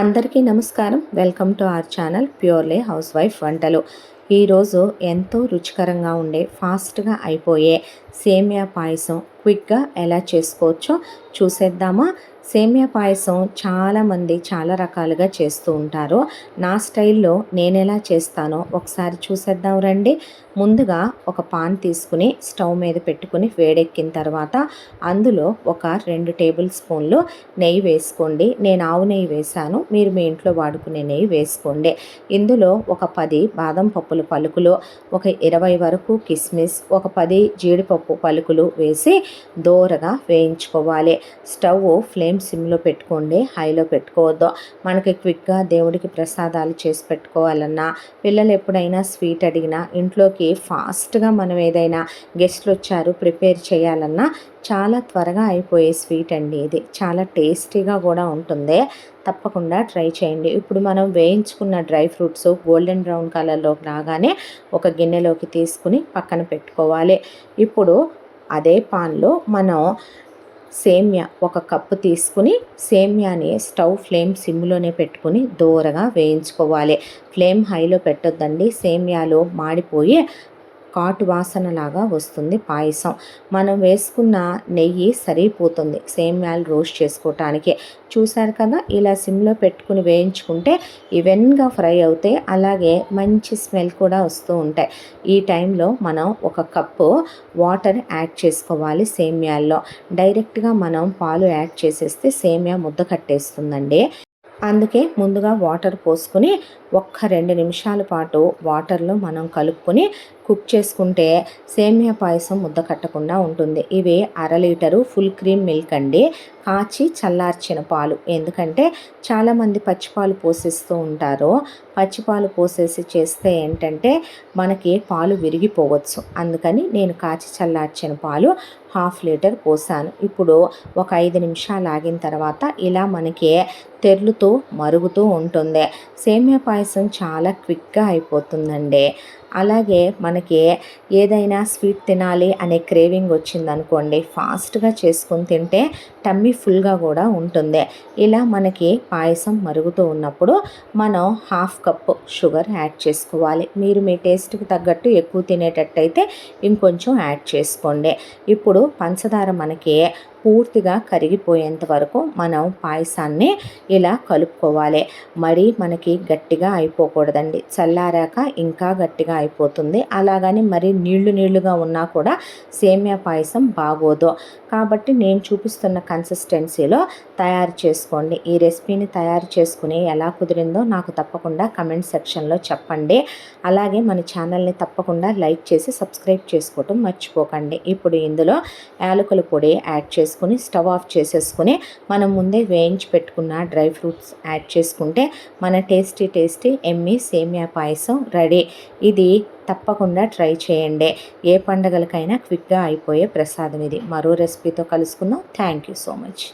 అందరికీ నమస్కారం. Welcome to our channel purely housewife వంటలు ఈరోజు ఎంతో రుచికరంగా ఉండే ఫాస్ట్గా అయిపోయే సేమియా పాయసం క్విక్గా ఎలా చేసుకోవచ్చో చూసేద్దామా? సేమియా పాయసం చాలామంది చాలా రకాలుగా చేస్తూ ఉంటారు. నా స్టైల్లో నేను ఎలా చేస్తానో ఒకసారి చూసేద్దాం రండి. ముందుగా ఒక పాన్ తీసుకుని స్టవ్ మీద పెట్టుకుని వేడెక్కిన తర్వాత అందులో ఒక రెండు టేబుల్ స్పూన్లు నెయ్యి వేసుకోండి. నేను ఆవు నెయ్యి వేశాను. మీరు మీ ఇంట్లో వాడుకునే నెయ్యి వేసుకోండి. ఇందులో ఒక పది బాదం పప్పుల పలుకులు ఒక ఇరవై వరకు కిస్మిస్ ఒక పది జీడిపప్పు పలుకులు వేసి దోరగా వేయించుకోవాలి. స్టవ్ ఫ్లేమ్ సిమ్లో పెట్టుకోండి హైలో పెట్టుకోవద్దు. మనకి క్విక్గా దేవుడికి ప్రసాదాలు చేసి పెట్టుకోవాలన్నా పిల్లలు ఎప్పుడైనా స్వీట్ అడిగినా ఇంట్లోకి ఫాస్ట్గా మనం ఏదైనా గెస్ట్లు వచ్చారు ప్రిపేర్ చేయాలన్నా చాలా త్వరగా అయిపోయే స్వీట్ అండి ఇది. చాలా టేస్టీగా కూడా ఉంటుంది. తప్పకుండా ట్రై చేయండి. ఇప్పుడు మనం వేయించుకున్న డ్రై ఫ్రూట్స్ గోల్డెన్ బ్రౌన్ కలర్లోకి రాగానే ఒక గిన్నెలోకి తీసుకుని పక్కన పెట్టుకోవాలి. ఇప్పుడు అదే పాన్లో మనం సేమ్యా ఒక కప్పు తీసుకుని సేమ్యాని స్టవ్ ఫ్లేమ్ సిమ్లోనే పెట్టుకుని దూరగా వేయించుకోవాలి. ఫ్లేమ్ హైలో పెట్టొద్దండి. సేమ్యాలు మాడిపోయి కాటు వాసనలాగా వస్తుంది పాయసం. మనం వేసుకున్న నెయ్యి సరిపోతుంది. సేమ్యాలు రోస్ట్ చేసుకోవటానికి. చూసారు కదా? ఇలా సిమ్లో పెట్టుకుని వేయించుకుంటే ఈవెన్గా ఫ్రై అవుతాయి. అలాగే మంచి స్మెల్ కూడా వస్తూ ఉంటాయి. ఈ టైంలో మనం ఒక కప్పు వాటర్ యాడ్ చేసుకోవాలి సేమ్యాల్లో. డైరెక్ట్గా మనం పాలు యాడ్ చేసేస్తే సేమ్యా ముద్ద కట్టేస్తుందండి. అందుకే ముందుగా వాటర్ పోసుకుని ఒక్క రెండు నిమిషాల పాటు వాటర్లో మనం కలుపుకొని కుక్ చేసుకుంటే సేమియా పాయసం ముద్ద కట్టకుండా ఉంటుంది. ఇవి అర లీటరు ఫుల్ క్రీమ్ మిల్క్ అండి. కాచి చల్లార్చిన పాలు. ఎందుకంటే చాలామంది పచ్చిపాలు పోసేస్తూ ఉంటారు పచ్చిపాలు పోసేసి చేస్తే ఏంటంటే మనకి పాలు విరిగిపోవచ్చు. అందుకని నేను కాచి చల్లార్చిన పాలు హాఫ్ లీటర్ పోసాను. ఇప్పుడు ఒక ఐదు నిమిషాలు ఆగిన తర్వాత ఇలా మనకి తెర్లుతూ మరుగుతూ ఉంటుంది. సేమియా పాయసం చాలా క్విక్గా అయిపోతుందండి. అలాగే మనకి ఏదైనా స్వీట్ తినాలి అనే క్రేవింగ్ వచ్చిందనుకోండి ఫాస్ట్గా చేసుకొని తింటే టమ్మీ ఫుల్గా కూడా ఉంటుంది. ఇలా మనకి పాయసం మరుగుతూ ఉన్నప్పుడు మనం హాఫ్ కప్ షుగర్ యాడ్ చేసుకోవాలి. మీరు మీ టేస్ట్కి తగ్గట్టు ఎక్కువ తినేటట్టయితే ఇంకొంచెం యాడ్ చేసుకోండి. ఇప్పుడు పంచదార మనకి పూర్తిగా కరిగిపోయేంత వరకు మనం పాయసాన్ని ఇలా కలుపుకోవాలి. మరి మనకి గట్టిగా అయిపోకూడదండి. చల్లారాక ఇంకా గట్టిగా అయిపోతుంది. అలాగని మరి నీళ్ళు నీళ్ళుగా ఉన్నా కూడా సేమియా పాయసం బాగోదు. కాబట్టి నేను చూపిస్తున్న కన్సిస్టెన్సీలో తయారు చేసుకోండి. ఈ రెసిపీని తయారు చేసుకుని ఎలా కుదిరిందో నాకు తప్పకుండా కమెంట్ సెక్షన్లో చెప్పండి. అలాగే మన ఛానల్ని తప్పకుండా లైక్ చేసి సబ్స్క్రైబ్ చేసుకోవటం మర్చిపోకండి. ఇప్పుడు ఇందులో యాలకుల పొడి యాడ్ చేసి చేసుకుని స్టవ్ ఆఫ్ చేసేసుకుని మనం ముందే వేయించి పెట్టుకున్న డ్రై ఫ్రూట్స్ యాడ్ చేసుకుంటే మన టేస్టీ టేస్టీ ఎమ్మి సేమియా పాయసం రెడీ. ఇది తప్పకుండా ట్రై చేయండి. ఏ పండగలకైనా క్విక్గా అయిపోయే ప్రసాదం ఇది. మరో రెసిపీతో కలుసుకుందాం. Thank you so much.